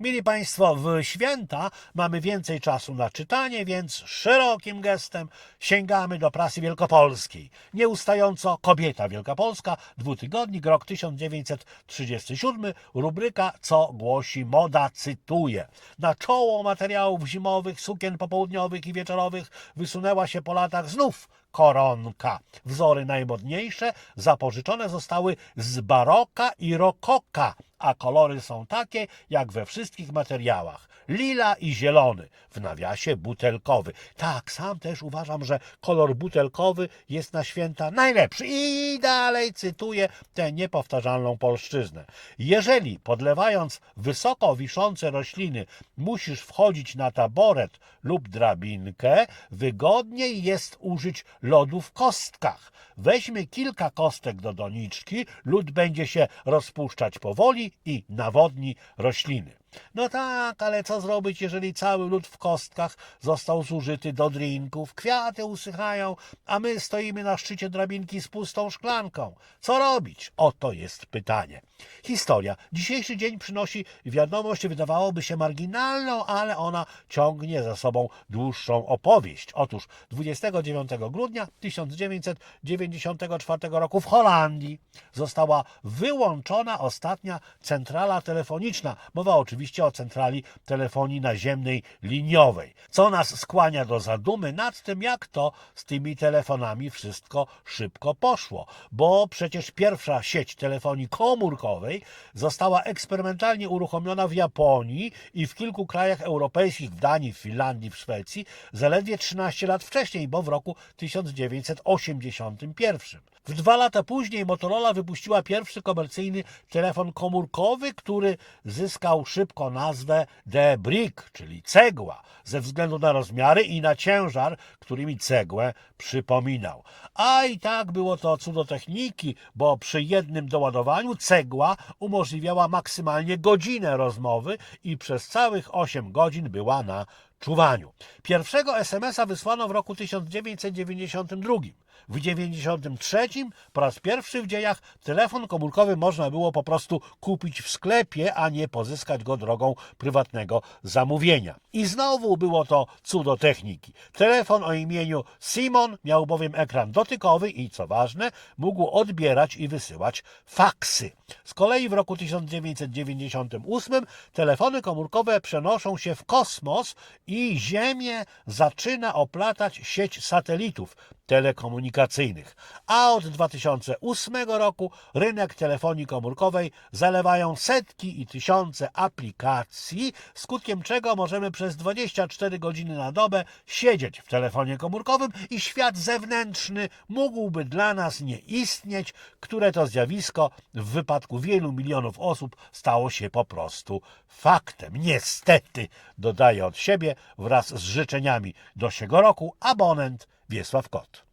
Mili Państwo, w święta mamy więcej czasu na czytanie, więc szerokim gestem sięgamy do prasy wielkopolskiej. Nieustająco Kobieta Wielkopolska, dwutygodnik, rok 1937, rubryka Co głosi moda, cytuję. Na czoło materiałów zimowych, sukien popołudniowych i wieczorowych wysunęła się po latach znów koronka. Wzory najmodniejsze zapożyczone zostały z baroka i rokoka, a kolory są takie jak we wszystkich materiałach. Lila i zielony, w nawiasie butelkowy. Tak, sam też uważam, że kolor butelkowy jest na święta najlepszy. I dalej cytuję tę niepowtarzalną polszczyznę. Jeżeli podlewając wysoko wiszące rośliny musisz wchodzić na taboret lub drabinkę, wygodniej jest użyć lodu w kostkach. Weźmy kilka kostek do doniczki, lód będzie się rozpuszczać powoli i nawodni rośliny. No tak, ale co zrobić, jeżeli cały lód w kostkach został zużyty do drinków? Kwiaty usychają, a my stoimy na szczycie drabinki z pustą szklanką. Co robić? Oto jest pytanie. Historia. Dzisiejszy dzień przynosi wiadomość, wydawałoby się marginalną, ale ona ciągnie za sobą dłuższą opowieść. Otóż 29 grudnia 1994 roku w Holandii została wyłączona ostatnia centrala telefoniczna. Mowa oczywiście o centrali telefonii naziemnej liniowej, co nas skłania do zadumy nad tym, jak to z tymi telefonami wszystko szybko poszło, bo przecież pierwsza sieć telefonii komórkowej została eksperymentalnie uruchomiona w Japonii i w kilku krajach europejskich, w Danii, w Finlandii, w Szwecji, zaledwie 13 lat wcześniej, bo w roku 1981. W dwa lata później Motorola wypuściła pierwszy komercyjny telefon komórkowy, który zyskał szybko nazwę The Brick, czyli cegła, ze względu na rozmiary i na ciężar, którymi cegłę przypominał. A i tak było to cudo techniki, bo przy jednym doładowaniu cegła umożliwiała maksymalnie godzinę rozmowy i przez całych 8 godzin była na czuwaniu. Pierwszego SMS-a wysłano w roku 1992. W 1993 po raz pierwszy w dziejach telefon komórkowy można było po prostu kupić w sklepie, a nie pozyskać go drogą prywatnego zamówienia. I znowu było to cudo techniki. Telefon o imieniu Simon miał bowiem ekran dotykowy i, co ważne, mógł odbierać i wysyłać faksy. Z kolei w roku 1998 telefony komórkowe przenoszą się w kosmos i Ziemię zaczyna oplatać sieć satelitów telekomunikacyjnych. A od 2008 roku rynek telefonii komórkowej zalewają setki i tysiące aplikacji, skutkiem czego możemy przez 24 godziny na dobę siedzieć w telefonie komórkowym i świat zewnętrzny mógłby dla nas nie istnieć, które to zjawisko w wypadku wielu milionów osób stało się po prostu faktem. Niestety, dodaję od siebie wraz z życzeniami do siego roku abonent Wiesław Kot.